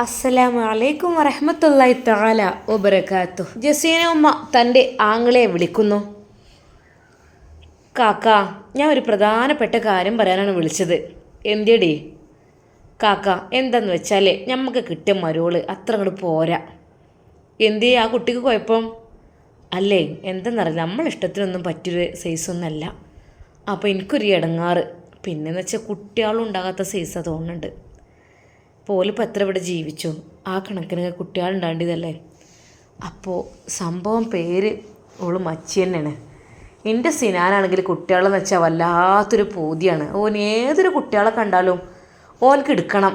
അസ്സലാമു അലൈക്കും വറഹമത്തല്ലായി തആല ഒബരക്കാത്തു ജസീന ഉമ്മ തന്റെ ആങ്ങളെ വിളിക്കുന്നു. കാക്ക ഞാൻ ഒരു പ്രധാനപ്പെട്ട കാര്യം പറയാനാണ് വിളിച്ചത്. എന്തിയടി? കാക്ക എന്താന്ന് വെച്ചാൽ നമുക്ക് കിട്ടിയ മരുവൾ അത്ര അങ്ങോട്ട് പോരാ. എന്തേ ആ കുട്ടിക്ക് കുഴപ്പം? അല്ലേ എന്തെന്നറിയില്ല നമ്മളെ ഇഷ്ടത്തിനൊന്നും പറ്റിയൊരു സൈസൊന്നല്ല. അപ്പോൾ എനിക്കൊരു ഇടങ്ങാറ് പിന്നെന്ന് വെച്ചാൽ കുട്ടികളും ഉണ്ടാകാത്ത സൈസാണ് തോന്നുന്നുണ്ട് പോലിപ്പോൾ എത്ര ഇവിടെ ജീവിച്ചു? ആ കണക്കിന് കുട്ടികളുണ്ടാണ്ടിതല്ലേ അപ്പോൾ സംഭവം പേര് ഓൾ മച്ചി തന്നെയാണ്. എന്റെ സിനാനാണെങ്കിൽ കുട്ടികളെന്ന് വെച്ചാൽ വല്ലാത്തൊരു പൂതിയാണ്. ഓൻ ഏതൊരു കുട്ടികളെ കണ്ടാലും ഓനക്ക് എടുക്കണം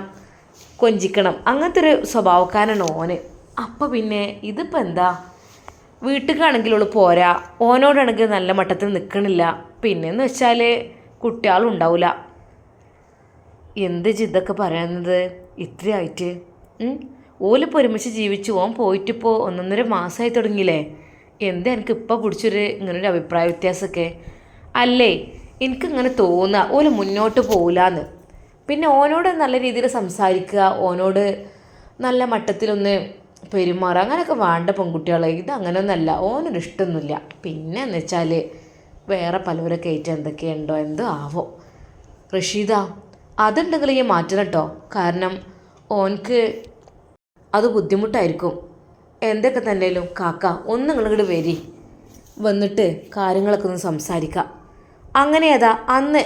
കൊഞ്ചിക്കണം അങ്ങനത്തെ ഒരു സ്വഭാവക്കാരനാണ് ഓന്. അപ്പോൾ പിന്നെ ഇതിപ്പോൾ എന്താ? വീട്ടിലാണെങ്കിൽ ഓൾ പോരാ. ഓനോടാണെങ്കിൽ നല്ല മട്ടത്തിൽ നിൽക്കണില്ല പിന്നെന്ന് വെച്ചാൽ കുട്ടികളും ഉണ്ടാവില്ല എന്ത് ജിദ്ദൊക്കെ പറയുന്നത് ഇത്രയായിട്ട്. ഓലിപ്പോൾ ഒരുമിച്ച് ജീവിച്ചു ഓൻ പോയിട്ടിപ്പോൾ ഒന്നൊന്നര മാസമായി തുടങ്ങിയില്ലേ? എന്താ എനിക്ക് ഇപ്പോൾ പിടിച്ചൊരു ഇങ്ങനൊരു അഭിപ്രായ വ്യത്യാസമൊക്കെ അല്ലേ എനിക്കിങ്ങനെ തോന്നുക ഓൽ മുന്നോട്ട് പോകില്ലാന്ന് പിന്നെ ഓനോട് നല്ല രീതിയിൽ സംസാരിക്കുക ഓനോട് നല്ല മട്ടത്തിലൊന്ന് പെരുമാറുക അങ്ങനെയൊക്കെ വേണ്ട പെൺകുട്ടികളെ. ഇത് അങ്ങനെയൊന്നല്ല ഓനൊരു ഇഷ്ടമൊന്നുമില്ല പിന്നെ എന്ന് വെച്ചാൽ വേറെ പലവരൊക്കെ ആയിട്ട് എന്തൊക്കെയുണ്ടോ എന്തോ ആവോ. റഷീദ അതുണ്ടെങ്കിൽ ഈ മാറ്റണം കേട്ടോ കാരണം ഓൻക്ക് അത് ബുദ്ധിമുട്ടായിരിക്കും. എന്തൊക്കെ തന്നെയാലും കാക്ക ഒന്ന് നിങ്ങളിങ്ങോട്ട് വരി. വന്നിട്ട് കാര്യങ്ങളൊക്കെ ഒന്ന് സംസാരിക്കാം. അങ്ങനെ അതാ അന്ന്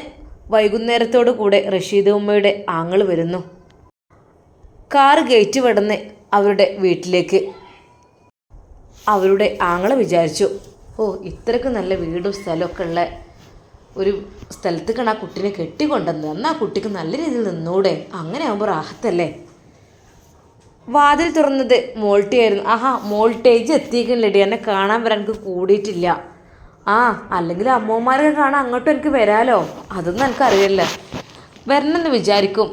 വൈകുന്നേരത്തോടു കൂടെ റഷീദ് ഉമ്മയുടെ ആങ്ങൾ വരുന്നു. കാർ ഗേറ്റ് വിടന്ന് അവരുടെ വീട്ടിലേക്ക്. അവരുടെ ആങ്ങളെ വിചാരിച്ചു ഓ ഇത്രയ്ക്ക് നല്ല വീടും സ്ഥലമൊക്കെ ഉള്ള ഒരു സ്ഥലത്തേക്കാണ് ആ കുട്ടീനെ കെട്ടിക്കൊണ്ടുവന്നത് എന്നാൽ ആ കുട്ടിക്ക് നല്ല രീതിയിൽ നിന്നൂടെ? അങ്ങനെ ആകുമ്പോൾ റാഹത്തല്ലേ? വാതിൽ തുറന്നത് മോൾട്ടിയായിരുന്നു. ആഹാ മോൾട്ടേജ് എത്തിക്കണില്ലടി എന്നെ കാണാൻ വരാൻ എനിക്ക് കൂടിയിട്ടില്ല. ആ അല്ലെങ്കിൽ അമ്മമാരെ കാണാൻ അങ്ങോട്ടും എനിക്ക് വരാലോ? അതൊന്നും എനിക്കറിയില്ല. വരണമെന്ന് വിചാരിക്കും.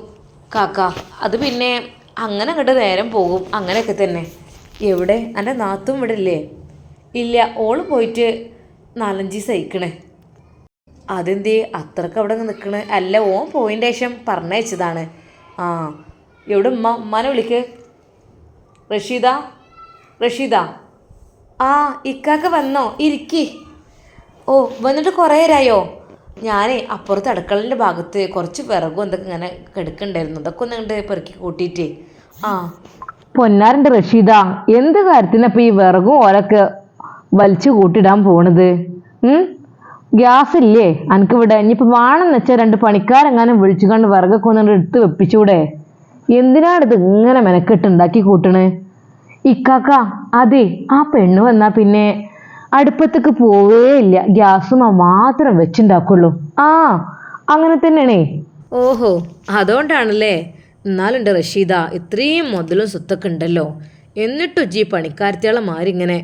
കാക്ക അത് പിന്നെ അങ്ങനെ അങ്ങോട്ട് നേരം പോകും. അങ്ങനെയൊക്കെ തന്നെ. എവിടെ? എന്റെ നാത്തും ഇവിടെ ഇല്ലേ ഇല്ല ഓൾ പോയിട്ട് നാലഞ്ച് ദിവസം അയക്കണേ അതെന്തേ? അത്രയ്ക്ക് അവിടെ നിൽക്കണ് അല്ല ഓൻ പോയിന്റെ ശേഷം പറഞ്ഞയച്ചതാണ്. ആ എവിടെ ഉമ്മ? ഉമ്മാനെ വിളിക്ക്. റഷീദ? റഷീദ? ആ ഇക്കാക്ക് വന്നോ? ഇരിക്കി. ഓ വന്നിട്ട് കുറേ നേരമായോ ഞാനേ അപ്പുറത്ത് അടുക്കളന്റെ ഭാഗത്ത് കുറച്ച് വിറകും എന്തൊക്കെ ഇങ്ങനെ കിടക്കണ്ടായിരുന്നു. അതൊക്കെ ഒന്ന് കണ്ട് പെറുക്കി കൂട്ടിയിട്ടേ. ആ. പൊന്നാരന്റെ റഷീദ എന്ത് കാര്യത്തിനപ്പം ഈ വിറകും ഓലൊക്കെ വലിച്ചു കൂട്ടിടാൻ പോണത്? ഗ്യാസ് ഇല്ലേ എനിക്കിവിടെ ഇനിയിപ്പോൾ വേണമെന്ന് വെച്ചാൽ രണ്ട് പണിക്കാരെങ്ങാനും വിളിച്ചു കണ്ട് വിറകൊക്കെ ഒന്ന് എടുത്ത് വെപ്പിച്ചൂടെ. എന്തിനാണ് ഇത് ഇങ്ങനെ മെനക്കെട്ട് ഉണ്ടാക്കി കൂട്ടണ്? ഇക്കാക്ക അതെ ആ പെണ്ണ് വന്നാ പിന്നെ അടുപ്പത്തേക്ക് പോവേ ഇല്ല. ഗ്യാസും മാത്രം വെച്ചുണ്ടാക്കുള്ളൂ. ആ അങ്ങനെ തന്നെയാണേ. ഓഹോ അതുകൊണ്ടാണല്ലേ? എന്നാലുണ്ട് റഷീദ ഇത്രയും മുതലും സ്വത്തൊക്കെ ഉണ്ടല്ലോ. എന്നിട്ടും ജി പണിക്കാരത്തിയാളെ മാറിങ്ങനെ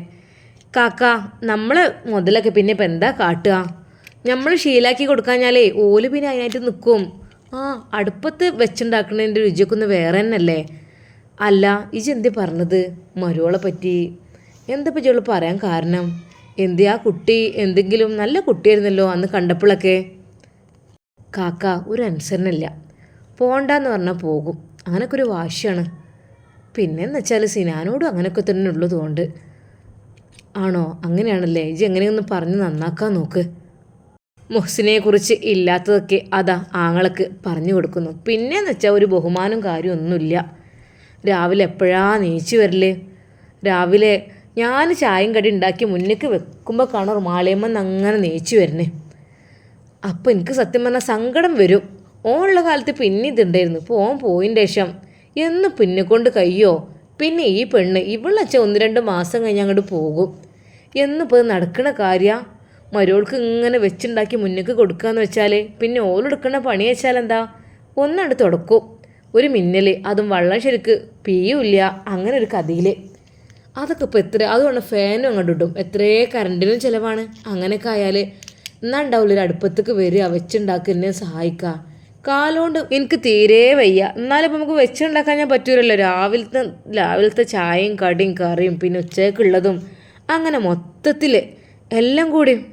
കാക്ക നമ്മൾ മുതലൊക്കെ പിന്നെ ഇപ്പം എന്താ കാട്ടുക? നമ്മൾ ശീലാക്കി കൊടുക്കാഞ്ഞാലേ ഓൽ പിന്നെ അതിനായിട്ട് നിൽക്കും ആ അടുപ്പത്ത് വെച്ചുണ്ടാക്കുന്നതിന്റെ രുചിയൊക്കെ ഒന്ന് വേറെ തന്നെയല്ലേ അല്ല ഇജ് എന്തേ പറഞ്ഞത്? മരുവളെ പറ്റി. എന്താ പറ്റിയുള്ളൂ പറയാൻ കാരണം? എന്ത് ആ കുട്ടി? എന്തെങ്കിലും നല്ല കുട്ടിയായിരുന്നല്ലോ അന്ന് കണ്ടപ്പോഴൊക്കെ? കാക്ക ഒരു അനുസരണമില്ല പോണ്ടെന്ന് പറഞ്ഞാൽ പോകും. അങ്ങനൊക്കെ ഒരു വാശിയാണ്. പിന്നെന്ന് വെച്ചാൽ സിനാനോടും അങ്ങനെയൊക്കെ തന്നെ ഉള്ളതുകൊണ്ട് ആണോ? അങ്ങനെയാണല്ലേ. ഇജി എങ്ങനെയൊന്ന് പറഞ്ഞ് നന്നാക്കാൻ നോക്ക്. മൊഹ്സിനെക്കുറിച്ച് ഇല്ലാത്തതൊക്കെ അതാ ആങ്ങളക്ക് പറഞ്ഞു കൊടുക്കുന്നു. പിന്നെയെന്ന് വെച്ചാൽ ഒരു ബഹുമാനം കാര്യമൊന്നുമില്ല. രാവിലെ എപ്പോഴാ നീച്ചു വരൽ? രാവിലെ ഞാൻ ചായയും കടി ഉണ്ടാക്കി മുന്നേക്ക് വെക്കുമ്പോൾ കാണും മാളിയമ്മന്ന് അങ്ങനെ നീച്ചു വരുന്നേ അപ്പോൾ എനിക്ക് സത്യം പറഞ്ഞാൽ സങ്കടം വരും. ഓണുള്ള കാലത്ത് പിന്നെ ഇതുണ്ടായിരുന്നു. ഇപ്പോൾ ഓൻ പോയിന്റെ ശേഷം എന്ന് പിന്നെ കൊണ്ട് കയ്യോ? പിന്നെ ഈ പെണ്ണ് ഇവളച്ച ഒന്ന് രണ്ട് മാസം കഴിഞ്ഞ് അങ്ങോട്ട് പോകും. എന്നിപ്പോൾ ഇത് നടക്കണ കാര്യ? മരോൾക്ക് ഇങ്ങനെ വെച്ചുണ്ടാക്കി മുന്നേക്ക് കൊടുക്കുകയെന്ന് വെച്ചാൽ പിന്നെ ഓലെടുക്കണ പണി വെച്ചാൽ എന്താ? ഒന്നണ്ട് തുടക്കും. ഒരു മിന്നൽ അതും വെള്ളം ശരിക്ക് പിയൂല്ല അങ്ങനെ ഒരു കഥയിൽ അതൊക്കെ ഇപ്പോൾ എത്ര അതുകൊണ്ട് ഫാനും അങ്ങോട്ട് ഇടും. എത്രയേ കറണ്ടിനും ചിലവാണ്. അങ്ങനെയൊക്കെ ആയാൽ എന്നാ ഉണ്ടാവില്ല ഒരു അടുപ്പത്തേക്ക് വരിക വെച്ചുണ്ടാക്കി എന്നെ സഹായിക്കുക കാലുകൊണ്ട് എനിക്ക് തീരെ വയ്യ. എന്നാലും ഇപ്പം നമുക്ക് വെച്ചുണ്ടാക്കാൻ ഞാൻ പറ്റൂലല്ലോ. രാവിലത്തെ രാവിലത്തെ ചായയും കടിയും കറിയും പിന്നെ ഉച്ചയ്ക്കുള്ളതും അങ്ങനെ മൊത്തത്തിൽ എല്ലാം കൂടി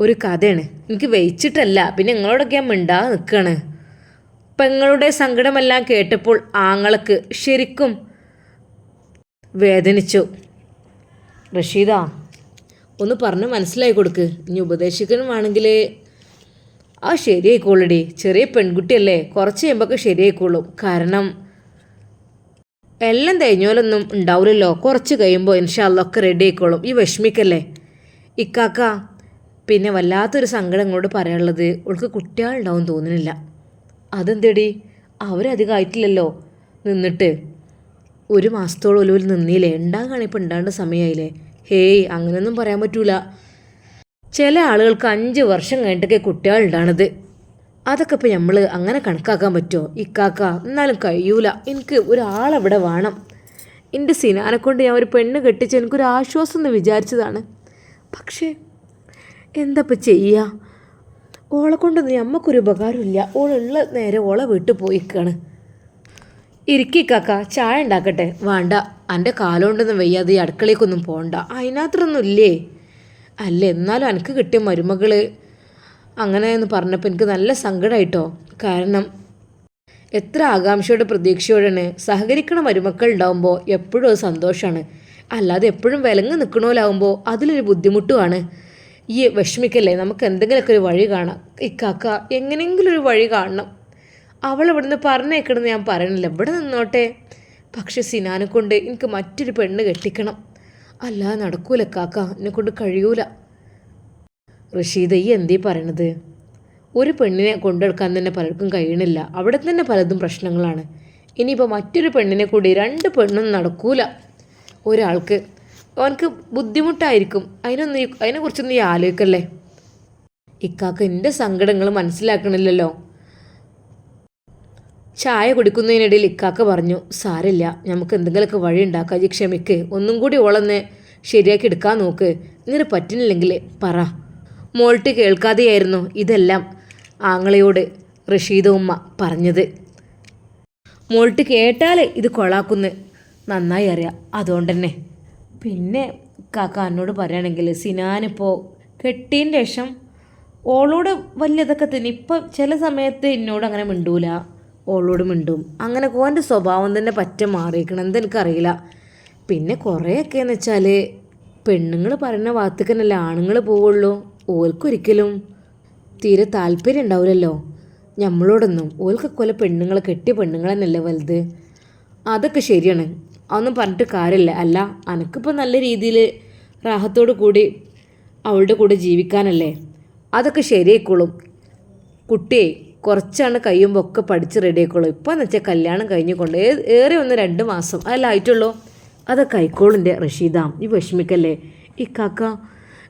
ഒരു കഥയാണ്. എനിക്ക് വെയിച്ചിട്ടല്ല. പിന്നെ നിങ്ങളോടൊക്കെ ഞാൻ മിണ്ടാതെ നിൽക്കുകയാണ് പെങ്ങളുടെ സങ്കടമെല്ലാം കേട്ടപ്പോൾ ആങ്ങൾക്ക് ശരിക്കും വേദനിച്ചു. റഷീദ ഒന്ന് പറഞ്ഞ് മനസ്സിലായി കൊടുക്ക്. ഇനി ഉപദേശിക്കണമാണെങ്കിൽ ആ ശരിയായിക്കോളടി. ചെറിയ പെൺകുട്ടിയല്ലേ. കുറച്ച് കഴിയുമ്പോൾ ശരിയായിക്കോളും. കാരണം എല്ലാം തേഞ്ഞോലൊന്നും ഉണ്ടാവില്ലല്ലോ കുറച്ച് കഴിയുമ്പോൾ ഇൻഷാല്ല ഒക്കെ റെഡി ആയിക്കോളും. ഈ വിഷമിക്കല്ലേ? ഇക്കാക്ക പിന്നെ വല്ലാത്തൊരു സങ്കടം ഇങ്ങോട്ട് പറയാനുള്ളത്. ഓൾക്ക് കുട്ടികളുണ്ടാവും തോന്നുന്നില്ല. അതെന്തേടി? അവരധികം ആയിട്ടില്ലല്ലോ നിന്നിട്ട്. ഒരു മാസത്തോളം ഒലുവിൽ നിന്നില്ലേ? ഉണ്ടാകാണ് ഇപ്പം ഉണ്ടാകേണ്ട സമയമായില്ലേ ഹേയ് അങ്ങനെയൊന്നും പറയാൻ പറ്റൂല. ചില ആളുകൾക്ക് അഞ്ച് വർഷം കഴിഞ്ഞിട്ടൊക്കെ കുട്ടികളുണ്ടാണത് അതൊക്കെ ഇപ്പം നമ്മൾ അങ്ങനെ കണക്കാക്കാൻ പറ്റുമോ? ഇക്കാക്ക എന്നാലും കഴിയൂല. എനിക്ക് ഒരാളവിടെ വേണം. എന്റെ സിനാനെ കൊണ്ട് ഞാൻ ഒരു പെണ്ണ് കെട്ടിച്ച് എനിക്കൊരു ആശ്വാസം എന്ന് വിചാരിച്ചതാണ്. പക്ഷേ എന്താ ചെയ്യുക ഓളെ കൊണ്ടൊന്നും ഞമ്മക്കൊരു ഉപകാരമില്ല ഓളുള്ള നേരെ ഓളെ വീട്ടിൽ പോയിക്കാണ്. ഇരിക്കി കാക്ക ചായ ഉണ്ടാക്കട്ടെ? വേണ്ട. എന്റെ കാലുകൊണ്ടൊന്നും വയ്യാതെ ഈ അടുക്കളയ്ക്കൊന്നും പോകണ്ട അതിനകത്തൊന്നും ഇല്ലേ? അല്ല എന്നാലും എനിക്ക് കിട്ടിയ മരുമകൾ അങ്ങനെ എന്ന് പറഞ്ഞപ്പോൾ എനിക്ക് നല്ല സങ്കടമായിട്ടോ കാരണം എത്ര ആകാംക്ഷയോടെ പ്രതീക്ഷയോടെയാണ് സഹകരിക്കണ മരുമക്കൾ ഉണ്ടാവുമ്പോൾ എപ്പോഴും അത് സന്തോഷമാണ് അല്ലാതെ എപ്പോഴും വിലങ്ങ് നിൽക്കണോലാവുമ്പോൾ അതിലൊരു ബുദ്ധിമുട്ടുമാണ്. ഈ വിഷമിക്കല്ലേ? നമുക്ക് എന്തെങ്കിലുമൊക്കെ ഒരു വഴി കാണാം. ഇക്കാക്ക എങ്ങനെയെങ്കിലും ഒരു വഴി കാണണം. അവൾ ഇവിടുന്ന് പറഞ്ഞേക്കണമെന്ന് ഞാൻ പറയണില്ല. ഇവിടെ നിന്നോട്ടെ. പക്ഷെ സിനാനെ കൊണ്ട് എനിക്ക് മറ്റൊരു പെണ്ണ് കെട്ടിക്കണം. അല്ലാതെ നടക്കൂല കാക്ക. എന്നെ കൊണ്ട് കഴിയൂല. റഷീദ ഈ എന്തേ പറയണത്? ഒരു പെണ്ണിനെ കൊണ്ടെടുക്കാൻ തന്നെ പലർക്കും കഴിയണില്ല. അവിടെ തന്നെ പലതും പ്രശ്നങ്ങളാണ്. ഇനിയിപ്പോൾ മറ്റൊരു പെണ്ണിനെ കൂടി രണ്ട് പെണ്ണും നടക്കൂല ഒരാൾക്ക്. അവനക്ക് ബുദ്ധിമുട്ടായിരിക്കും. അതിനൊന്നും അതിനെക്കുറിച്ച് ഈ ആലോചിക്കല്ലേ? ഇക്കാക്ക് എന്റെ സങ്കടങ്ങൾ മനസ്സിലാക്കണില്ലല്ലോ. ചായ കുടിക്കുന്നതിനിടയിൽ ഇക്കാക്ക പറഞ്ഞു സാരില്ല നമുക്ക് എന്തെങ്കിലുമൊക്കെ വഴി ഉണ്ടാക്കാം. ക്ഷമിക്ക്. ഒന്നും കൂടി ഓളന്ന് ശരിയാക്കി എടുക്കാൻ നോക്ക്. ഇങ്ങനെ പറ്റുന്നില്ലെങ്കിൽ പറ. മോൾട്ട് കേൾക്കാതെയായിരുന്നു ഇതെല്ലാം ആങ്ങളയോട് റഷീദ ഉമ്മ പറഞ്ഞത്. മോൾട്ട് കേട്ടാൽ ഇത് കൊളാക്കുന്ന്. നന്നായി അറിയാം. അതുകൊണ്ട് തന്നെ പിന്നെ കാക്ക എന്നോട് പറയുകയാണെങ്കിൽ സിനാനിപ്പോൾ കെട്ടിയതിന് ശേഷം ഓളോട് വലിയ ഇതൊക്കെ തന്നെ. ഇപ്പം ചില സമയത്ത് എന്നോട് അങ്ങനെ മിണ്ടൂല. ഓളോട് മിണ്ടും. അങ്ങനെ ഓന്റെ സ്വഭാവം തന്നെ പറ്റ മാറിയിരിക്കണം എന്തെനിക്കറിയില്ല. പിന്നെ കുറേയൊക്കെ എന്ന് വെച്ചാൽ പെണ്ണുങ്ങൾ പറയുന്ന ഭാഗത്തേക്ക് ആണുങ്ങൾ പോവുള്ളൂ. ഓൽക്കൊരിക്കലും തീരെ താല്പര്യം ഉണ്ടാവില്ലല്ലോ നമ്മളോടൊന്നും ഓൽക്കൊക്കെ കൊല പെണ്ണുങ്ങളെ കെട്ടിയ പെണ്ണുങ്ങൾ തന്നെയല്ലേ വലുത്. അതൊക്കെ ശരിയാണ്. അതൊന്നും പറഞ്ഞിട്ട് കാര്യമില്ല. അല്ല അനക്കിപ്പോൾ നല്ല രീതിയിൽ റാഹത്തോടു കൂടി അവളുടെ കൂടെ ജീവിക്കാനല്ലേ? അതൊക്കെ ശരിയായിക്കോളും. കുട്ടിയെ കുറച്ചാണ് കഴിയുമ്പോൾ ഒക്കെ പഠിച്ച് റെഡി ആയിക്കോളും. ഇപ്പോൾ എന്ന് വെച്ചാൽ കല്യാണം കഴിഞ്ഞുകൊണ്ട് ഏറെ ഒന്ന് രണ്ട് മാസം അതല്ല ആയിട്ടുള്ളൂ? അതൊക്കെ ആയിക്കോളിന്റെ റഷീദാം. ഈ വിഷമിക്കല്ലേ. ഈ കാക്ക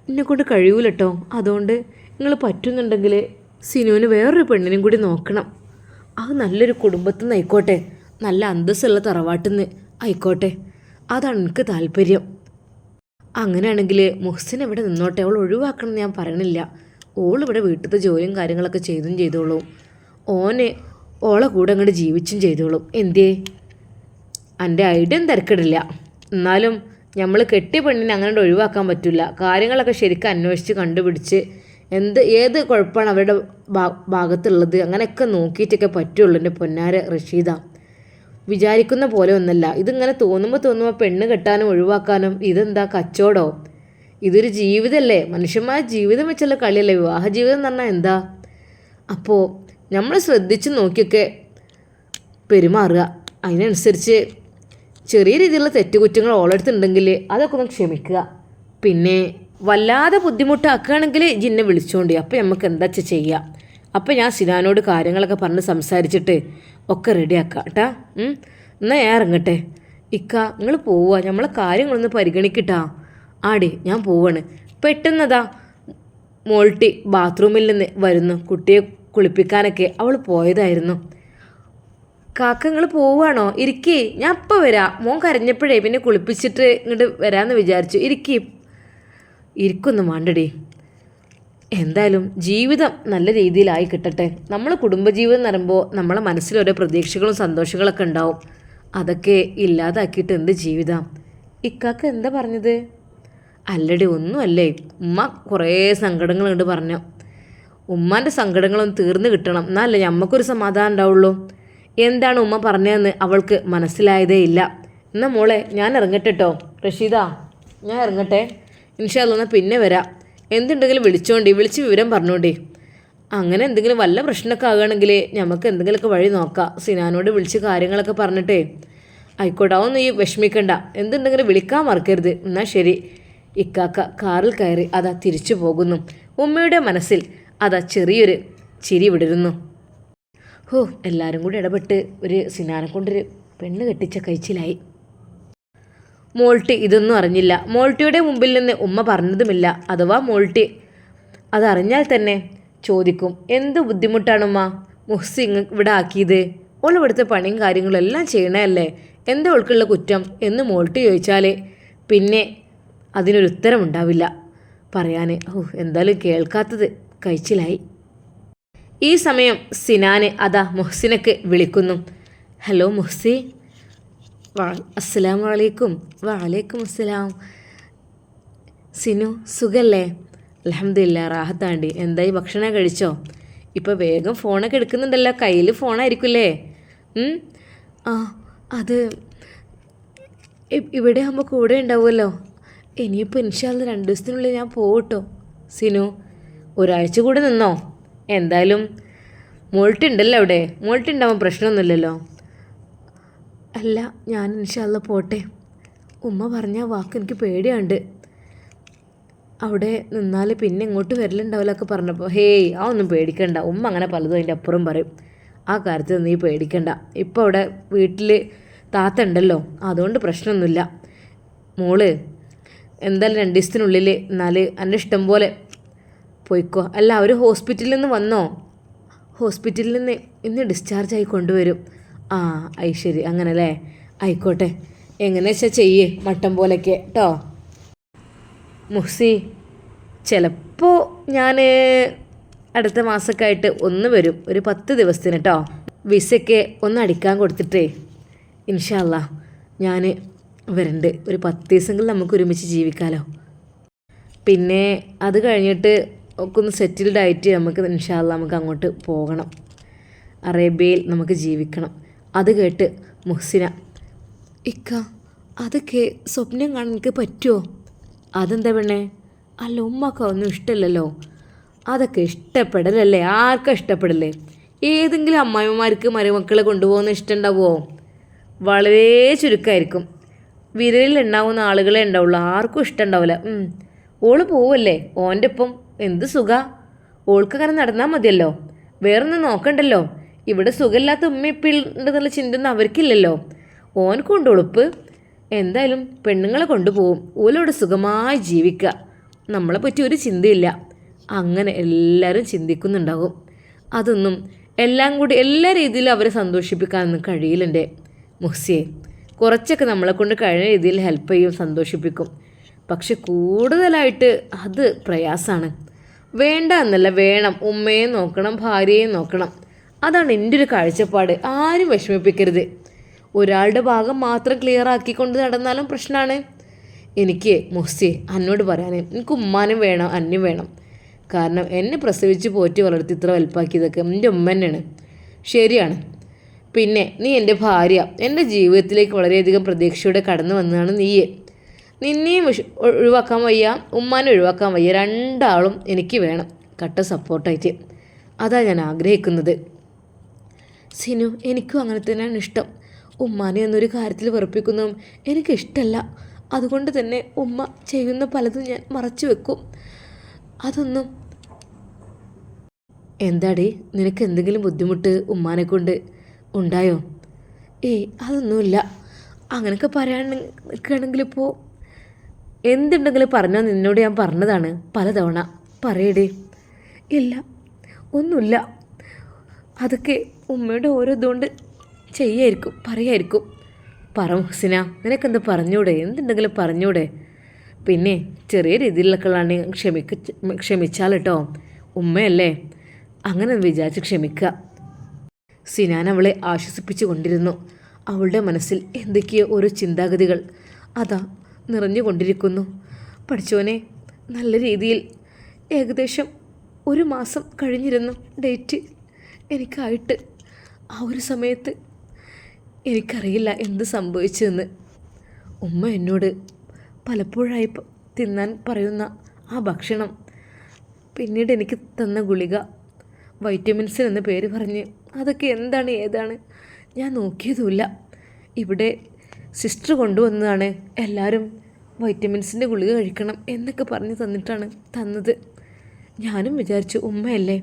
എന്നെ കൊണ്ട് കഴിയൂലട്ടോ. അതുകൊണ്ട് നിങ്ങൾ പറ്റുന്നുണ്ടെങ്കിൽ സിനുവിന് വേറൊരു പെണ്ണിനും കൂടി നോക്കണം. അത് നല്ലൊരു കുടുംബത്തിൽ നിന്ന് ആയിക്കോട്ടെ. നല്ല അന്തസ്സുള്ള തറവാട്ടിൽ നിന്ന് ആയിക്കോട്ടെ. അതാണ് എനിക്ക് താല്പര്യം. അങ്ങനെയാണെങ്കിൽ മുഹ്സിൻ ഇവിടെ നിന്നോട്ടെ? അവൾ ഒഴിവാക്കണം ഞാൻ പറയണില്ല. ഓൾ ഇവിടെ വീട്ടിലത്തെ ജോലിയും കാര്യങ്ങളൊക്കെ ചെയ്തും ചെയ്തോളും. ഓനെ ഓളെ കൂടെ അങ്ങോട്ട് ജീവിച്ചും ചെയ്തോളും. എന്തേ എന്റെ ഐഡിയ തിരക്കിടില്ല. എന്നാലും നമ്മൾ കെട്ടിയ പെണ്ണിനെ അങ്ങനെ ഒഴിവാക്കാൻ പറ്റില്ല കാര്യങ്ങളൊക്കെ ശരിക്കും അന്വേഷിച്ച് കണ്ടുപിടിച്ച് എന്ത് ഏത് കുഴപ്പമാണ് അവരുടെ ഭാഗത്തുള്ളത്? അങ്ങനെയൊക്കെ നോക്കിയിട്ടൊക്കെ പറ്റുള്ളൂ എന്റെ പൊന്നാര റഷീദ. വിചാരിക്കുന്ന പോലെ ഒന്നല്ല. ഇതിങ്ങനെ തോന്നുമ്പോൾ തോന്നുമ്പോൾ പെണ്ണ് കെട്ടാനും ഒഴിവാക്കാനും ഇതെന്താ കച്ചവടോ ഇതൊരു ജീവിതമല്ലേ മനുഷ്യന്മാർ ജീവിതം വെച്ചുള്ള കളിയല്ലേ? വിവാഹ ജീവിതം എന്ന് പറഞ്ഞാൽ എന്താ? അപ്പോൾ നമ്മൾ ശ്രദ്ധിച്ച് നോക്കിയൊക്കെ പെരുമാറുക. അതിനനുസരിച്ച് ചെറിയ രീതിയിലുള്ള തെറ്റുകുറ്റങ്ങൾ ഓളെടുത്തുണ്ടെങ്കിൽ അതൊക്കെ ഒന്ന് ക്ഷമിക്കുക. പിന്നെ വല്ലാതെ ബുദ്ധിമുട്ടാക്കുകയാണെങ്കിൽ ജിന്നെ വിളിച്ചോണ്ടി അപ്പോൾ നമുക്ക് എന്താ ചെയ്യുക അപ്പോൾ ഞാൻ സിനാനോട് കാര്യങ്ങളൊക്കെ പറഞ്ഞ് സംസാരിച്ചിട്ട് ഒക്കെ റെഡിയാക്കാം കേട്ടാ എന്നാൽ ഞാൻ ഇറങ്ങട്ടെ. ഇക്ക നിങ്ങൾ പോവുക. നമ്മളെ കാര്യങ്ങളൊന്ന് പരിഗണിക്കട്ടാ ആടി ഞാൻ പോവാണ്. പെട്ടെന്നതാ മോൾട്ടി ബാത്റൂമിൽ നിന്ന് വരുന്നു. കുട്ടിയെ കുളിപ്പിക്കാനൊക്കെ അവൾ പോയതായിരുന്നു. കാക്കങ്ങൾ പോവുകയാണോ ഇരിക്കി. ഞാൻ ഇപ്പോൾ വരാം. മോൻ കരഞ്ഞപ്പോഴേ പിന്നെ കുളിപ്പിച്ചിട്ട് ഇങ്ങോട്ട് വരാമെന്ന് വിചാരിച്ചു. ഇരിക്കി. ഇരിക്കൊന്നും വേണ്ടടി. എന്തായാലും ജീവിതം നല്ല രീതിയിലായി കിട്ടട്ടെ. നമ്മൾ കുടുംബജീവിതം എന്ന് പറയുമ്പോൾ നമ്മളെ മനസ്സിൽ ഓരോ പ്രതീക്ഷകളും സന്തോഷങ്ങളൊക്കെ ഉണ്ടാവും. അതൊക്കെ ഇല്ലാതാക്കിയിട്ട് എന്ത് ജീവിതം? ഇക്കാക്ക എന്താ പറഞ്ഞത്? അല്ലടി ഒന്നുമല്ലേ. ഉമ്മ കുറേ സങ്കടങ്ങൾ കണ്ട് പറഞ്ഞു. ഉമ്മാന്റെ സങ്കടങ്ങളൊന്നും തീർന്നു കിട്ടണം. എന്നല്ലേ നമ്മക്കൊരു സമാധാനം ഉണ്ടാവുള്ളൂ. എന്താണ് ഉമ്മ പറഞ്ഞതെന്ന് അവൾക്ക് മനസ്സിലായതേ ഇല്ല. എന്നാൽ മോളെ ഞാൻ ഇറങ്ങട്ടെ കേട്ടോ റഷീദ ഞാൻ ഇറങ്ങട്ടെ. ഇൻഷാല്ല എന്നാൽ പിന്നെ വരാം. എന്തുണ്ടെങ്കിലും വിളിച്ചോണ്ടി വിളിച്ച് വിവരം പറഞ്ഞോണ്ടി. അങ്ങനെ എന്തെങ്കിലും വല്ല പ്രശ്നമൊക്കെ ആകുകയാണെങ്കിൽ നമുക്ക് എന്തെങ്കിലുമൊക്കെ വഴി നോക്കാം. സിനാനോട് വിളിച്ച് കാര്യങ്ങളൊക്കെ പറഞ്ഞിട്ടേ. ആയിക്കോട്ടെ അതൊന്നും ഈ വിഷമിക്കണ്ട. എന്തുണ്ടെങ്കിലും വിളിക്കാൻ മറക്കരുത്. എന്നാൽ ശരി. ഇക്കാക്ക കാറിൽ കയറി അതാ തിരിച്ചു പോകുന്നു. ഉമ്മയുടെ മനസ്സിൽ അതാ ചെറിയൊരു ചിരി വിടരുന്നു. ഹോ എല്ലാവരും കൂടി ഇടപെട്ട് ഒരു സിനാനെ കൊണ്ടൊരു പെണ്ണ് കെട്ടിച്ച കഴിച്ചിലായി. മോൾട്ടി ഇതൊന്നും അറിഞ്ഞില്ല. മോൾട്ടിയുടെ മുമ്പിൽ നിന്ന് ഉമ്മ പറഞ്ഞതുമില്ല. അഥവാ മോൾട്ടി അതറിഞ്ഞാൽ തന്നെ ചോദിക്കും എന്ത് ബുദ്ധിമുട്ടാണുമ്മ? മുഹ്സി ഇവിടെ ആക്കിയത്? ഓൾ ഇവിടുത്തെ പണിയും കാര്യങ്ങളും എല്ലാം ചെയ്യണമല്ലേ എന്താ ഓൾക്കുള്ള കുറ്റം? എന്ന് മോൾട്ടി ചോദിച്ചാൽ പിന്നെ അതിനൊരു ഉത്തരമുണ്ടാവില്ല പറയാൻ ഓ എന്തായാലും കേൾക്കാത്തത് കഴിച്ചിലായി. ഈ സമയം സിനാന് അതാ മുഹ്സിനൊക്കെ വിളിക്കുന്നു. ഹലോ മുഹ്സി. വാ. അസ്സലാം അലൈക്കും വാലൈക്കും അസ്സലാം സിനു സുഖല്ലേ? അലഹമില്ല റാഹത്താണ്ടി എന്തായി ഭക്ഷണം കഴിച്ചോ? ഇപ്പോൾ വേഗം ഫോണൊക്കെ എടുക്കുന്നുണ്ടല്ലോ. കയ്യിൽ ഫോണായിരിക്കില്ലേ? ആ അത് ഇവിടെ ആകുമ്പോൾ കൂടെ ഉണ്ടാവുമല്ലോ. ഇനിയിപ്പോൾ ഇൻഷാല്ല രണ്ട് ദിവസത്തിനുള്ളിൽ ഞാൻ പോകട്ടോ സിനു ഒരാഴ്ച കൂടെ നിന്നോ? എന്തായാലും മോൾട്ട് ഉണ്ടല്ലോ അവിടെ. മോൾട്ട് ഉണ്ടാവാൻ പ്രശ്നമൊന്നുമില്ലല്ലോ? അല്ല ഞാൻ ഇൻഷാല്ല പോട്ടെ. ഉമ്മ പറഞ്ഞ വാക്ക് എനിക്ക് പേടിയുണ്ട്. അവിടെ നിന്നാൽ പിന്നെ ഇങ്ങോട്ട് വരലുണ്ടാവില്ലൊക്കെ പറഞ്ഞപ്പോൾ ഹേയ് ആ ഒന്നും പേടിക്കണ്ട. ഉമ്മ അങ്ങനെ പലതും അതിന്റെ അപ്പുറം പറയും. ആ കാര്യത്തിൽ നീ പേടിക്കണ്ട. ഇപ്പോൾ അവിടെ വീട്ടിൽ താത്ത ഉണ്ടല്ലോ അതുകൊണ്ട് പ്രശ്നമൊന്നുമില്ല. മോൾ എന്തായാലും രണ്ട് ദിവസത്തിനുള്ളിൽ എന്നാൽ എന്റെ ഇഷ്ടം പോലെ പോയിക്കോ. അല്ല അവർ ഹോസ്പിറ്റലിൽ നിന്ന് വന്നോ? ഹോസ്പിറ്റലിൽ നിന്ന് ഇന്ന് ഡിസ്ചാർജ് ആയി കൊണ്ടുവരും. ആ ഐശ്വരി അങ്ങനെ അല്ലേ ആയിക്കോട്ടെ. എങ്ങനെ വെച്ചാൽ ചെയ്യേ മട്ടം പോലെയൊക്കെ. കേട്ടോ മുഹ്സി ചിലപ്പോൾ ഞാൻ അടുത്ത മാസമൊക്കെ ആയിട്ട് ഒന്ന് വരും. ഒരു പത്ത് ദിവസത്തിന് കേട്ടോ വിസയ്ക്ക് ഒന്ന് അടിക്കാൻ കൊടുത്തിട്ടേ. ഇൻഷല്ല ഞാൻ വരണ്ട്. ഒരു പത്ത് ദിവസമെങ്കിലും നമുക്ക് ഒരുമിച്ച് ജീവിക്കാമല്ലോ പിന്നെ അത് കഴിഞ്ഞിട്ട് ഒക്കെ ഒന്ന് സെറ്റിൽഡ് ആയിട്ട് നമുക്ക് ഇൻഷാല്ല നമുക്ക് അങ്ങോട്ട് പോകണം. അറേബ്യയിൽ നമുക്ക് ജീവിക്കണം. അത് കേട്ട് മുഹ്സിന ഇക്ക അതൊക്കെ സ്വപ്നം കാണാൻ എനിക്ക് പറ്റുമോ അതെന്താ പെണ്ണേ? അല്ല ഉമ്മക്ക ഒന്നും ഇഷ്ടമല്ലല്ലോ അതൊക്കെ ഇഷ്ടപ്പെടലല്ലേ? ആർക്കാ ഇഷ്ടപ്പെടല്ലേ ഏതെങ്കിലും അമ്മായിമാർക്ക് മരുമക്കളെ കൊണ്ടുപോകുന്ന ഇഷ്ടമുണ്ടാവുമോ വളരെ ചുരുക്കമായിരിക്കും വിരലിൽ ഉണ്ടാവുന്ന ആളുകളെ ഉണ്ടാവുള്ളൂ. ആർക്കും ഇഷ്ടമുണ്ടാവില്ല. ഓൾ പോവല്ലേ? ഓന്റെ ഒപ്പം എന്ത് സുഖ? ഓൾക്ക് അങ്ങനെ നടന്നാൽ മതിയല്ലോ. വേറൊന്നും നോക്കണ്ടല്ലോ. ഇവിടെ സുഖമില്ലാത്ത ഉമ്മ ഇപ്പിണ്ടെന്നുള്ള ചിന്തയൊന്നും അവർക്കില്ലല്ലോ. ഓനക്കുണ്ട് ഉളുപ്പ്? എന്തായാലും പെണ്ണുങ്ങളെ കൊണ്ടുപോകും ഓലോട് സുഖമായി ജീവിക്കുക. നമ്മളെ പറ്റി ഒരു ചിന്തയില്ല. അങ്ങനെ എല്ലാവരും ചിന്തിക്കുന്നുണ്ടാകും. അതൊന്നും എല്ലാം കൂടി എല്ലാ രീതിയിലും അവരെ സന്തോഷിപ്പിക്കാനൊന്നും കഴിയില്ലേ മുഹ്സിയെ കുറച്ചൊക്കെ നമ്മളെ കൊണ്ട് കഴിഞ്ഞ രീതിയിൽ ഹെൽപ്പ് ചെയ്യും സന്തോഷിപ്പിക്കും. പക്ഷെ കൂടുതലായിട്ട് അത് പ്രയാസമാണ്. വേണ്ട എന്നല്ല വേണം. ഉമ്മയെ നോക്കണം ഭാര്യയെ നോക്കണം. അതാണ് എന്റെ ഒരു കാഴ്ചപ്പാട്. ആരും വിഷമിപ്പിക്കരുത്. ഒരാളുടെ ഭാഗം മാത്രം ക്ലിയർ ആക്കിക്കൊണ്ട് നടന്നാലും പ്രശ്നമാണ് എനിക്ക് മൊസ്സി അന്നോട് പറയാൻ എനിക്ക് ഉമ്മാനും വേണം അന്നും വേണം. കാരണം എന്നെ പ്രസവിച്ച് പോറ്റി വളർത്തി ഇത്ര വലുപ്പാക്കിയതൊക്കെ എന്റെ ഉമ്മ തന്നെയാണ്. ശരിയാണ്. പിന്നെ നീ എന്റെ ഭാര്യ. എന്റെ ജീവിതത്തിലേക്ക് വളരെയധികം പ്രതീക്ഷയോടെ കടന്നു വന്നതാണ് നീയെ. നിന്നെയും ഒഴിവാക്കാൻ വയ്യ ഉമ്മാനെ ഒഴിവാക്കാൻ വയ്യ. രണ്ടാളും എനിക്ക് വേണം. കട്ട സപ്പോർട്ടായിട്ട്. അതാ ഞാൻ ആഗ്രഹിക്കുന്നത്. സിനു എനിക്കും അങ്ങനെ തന്നെയാണ് ഇഷ്ടം. ഉമ്മാനെ എന്നൊരു കാര്യത്തിൽ വെറുപ്പിക്കുന്നതും എനിക്കിഷ്ടമല്ല അതുകൊണ്ട് തന്നെ ഉമ്മ ചെയ്യുന്ന പലതും ഞാൻ മറച്ചു വെക്കും. അതൊന്നും എന്താടി നിനക്ക് എന്തെങ്കിലും ബുദ്ധിമുട്ട് ഉമ്മാനെ കൊണ്ട് ഉണ്ടായോ? ഏയ് അതൊന്നുമില്ല. അങ്ങനെയൊക്കെ പറയാൻ നിൽക്കുകയാണെങ്കിൽ ഇപ്പോൾ എന്തുണ്ടെങ്കിലും പറഞ്ഞോ നിന്നോട് ഞാൻ പറഞ്ഞതാണ് പലതവണ. പറയടേ. ഇല്ല. ഒന്നുമില്ല. അതൊക്കെ ഉമ്മയുടെ ഓരോ ഇതുകൊണ്ട് ചെയ്യായിരിക്കും പറയായിരിക്കും. പറ മുഹസിന നിനക്കെന്ത് പറഞ്ഞൂടെ? എന്തുണ്ടെങ്കിലും പറഞ്ഞൂടെ? പിന്നെ ചെറിയ രീതിയിലൊക്കെ ഉള്ളതാണെങ്കിൽ ക്ഷമിക്ക ക്ഷമിച്ചാൽ കേട്ടോ ഉമ്മയല്ലേ? അങ്ങനെ വിചാരിച്ച് ക്ഷമിക്കുക. സിനാൻ അവളെ ആശ്വസിപ്പിച്ചു കൊണ്ടിരുന്നു അവളുടെ മനസ്സിൽ എന്തൊക്കെയോ ഓരോ ചിന്താഗതികൾ. അതാ നിറഞ്ഞുകൊണ്ടിരിക്കുന്നു. പഠിച്ചോനെ നല്ല രീതിയിൽ ഏകദേശം ഒരു മാസം കഴിഞ്ഞിരുന്നു ഡേറ്റ് എനിക്കായിട്ട് ആ ഒരു സമയത്ത് എനിക്കറിയില്ല എന്ത് സംഭവിച്ചതെന്ന് ഉമ്മ എന്നോട് പലപ്പോഴായി തിന്നാൻ പറയുന്ന ആ ഭക്ഷണം പിന്നീട് എനിക്ക് തന്ന ഗുളിക വൈറ്റമിൻസ് എന്ന പേര് പറഞ്ഞ് അതൊക്കെ എന്താണ് ഏതാണ് ഞാൻ നോക്കിയതുമില്ല. ഇവിടെ സിസ്റ്റർ കൊണ്ടുവന്നതാണ്. എല്ലാവരും വൈറ്റമിൻസിന്റെ ഗുളിക കഴിക്കണം എന്നൊക്കെ പറഞ്ഞ് തന്നിട്ടാണ് തന്നത്. ഞാനും വിചാരിച്ചു ഉമ്മയല്ലേ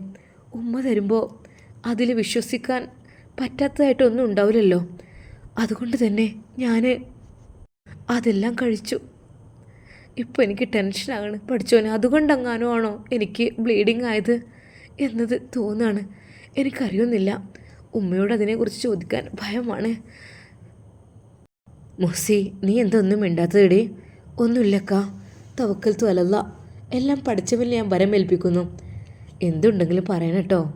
ഉമ്മ തരുമ്പോൾ അതിൽ വിശ്വസിക്കാൻ പറ്റാത്തതായിട്ടൊന്നും ഉണ്ടാവില്ലല്ലോ. അതുകൊണ്ട് തന്നെ ഞാൻ അതെല്ലാം കഴിച്ചു. ഇപ്പോൾ എനിക്ക് ടെൻഷനാണ് പഠിച്ചോനെ അതുകൊണ്ടെങ്ങാനോ ആണോ എനിക്ക് ബ്ലീഡിങ് ആയത് എന്നത് തോന്നാണ്. എനിക്കറിയുന്നില്ല. ഉമ്മയോട് അതിനെക്കുറിച്ച് ചോദിക്കാൻ ഭയമാണ്. മുഹസി നീ എന്തൊന്നും മിണ്ടാത്തതെടി? ഒന്നുമില്ലക്കാ. തവക്കൽ തുലല്ല. എല്ലാം പഠിച്ചവൻ ഞാൻ വരമേൽപ്പിക്കുന്നു എന്തുണ്ടെങ്കിലും പറയണം കേട്ടോ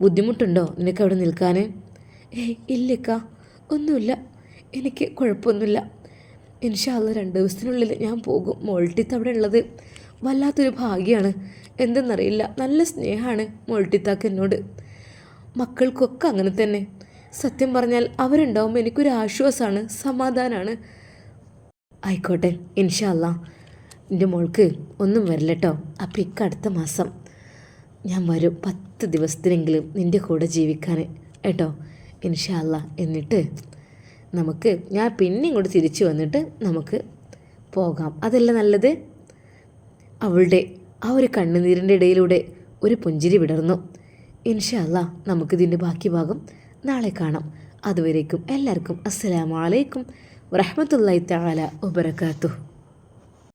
ബുദ്ധിമുട്ടുണ്ടോ നിനക്ക് അവിടെ നിൽക്കാൻ ഏയ് ഇല്ലക്കാ. ഒന്നുമില്ല. എനിക്ക് കുഴപ്പമൊന്നുമില്ല. ഇൻഷാല്ല രണ്ട് ദിവസത്തിനുള്ളിൽ ഞാൻ പോകും. മോൾട്ടിത്ത് അവിടെ ഉള്ളത് വല്ലാത്തൊരു ഭാഗ്യമാണ് എന്തെന്നറിയില്ല. നല്ല സ്നേഹമാണ് മോൾട്ടിത്താക്ക് എന്നോട്. മക്കൾക്കൊക്കെ അങ്ങനെ തന്നെ. സത്യം പറഞ്ഞാൽ അവരുണ്ടാവും എനിക്കൊരു ആശ്വാസമാണ് സമാധാനമാണ് ആയിക്കോട്ടെ ഇൻഷാല്ല എന്റെ മോൾക്ക് ഒന്നും വരില്ല കേട്ടോ അപ്പം ഇക്ക അടുത്ത മാസം. ഞാൻ വരും പത്ത് ദിവസത്തിനെങ്കിലും നിന്റെ കൂടെ ജീവിക്കാൻ കേട്ടോ? ഇൻഷാല്ല എന്നിട്ട് നമുക്ക് ഞാൻ പിന്നെ ഇങ്ങോട്ട് തിരിച്ചു വന്നിട്ട് നമുക്ക് പോകാം. അതല്ല നല്ലത്? അവളുടെ ആ ഒരു കണ്ണുനീരിന്റെ ഇടയിലൂടെ ഒരു പുഞ്ചിരി വിടർന്നു. ഇൻഷാല്ല നമുക്കിതിന്റെ ബാക്കി ഭാഗം നാളെ കാണാം. അതുവരേക്കും എല്ലാവർക്കും അസ്സലാമു അലൈക്കും വറഹ്മത്തുള്ളാഹി തആല വബറകാതുഹു.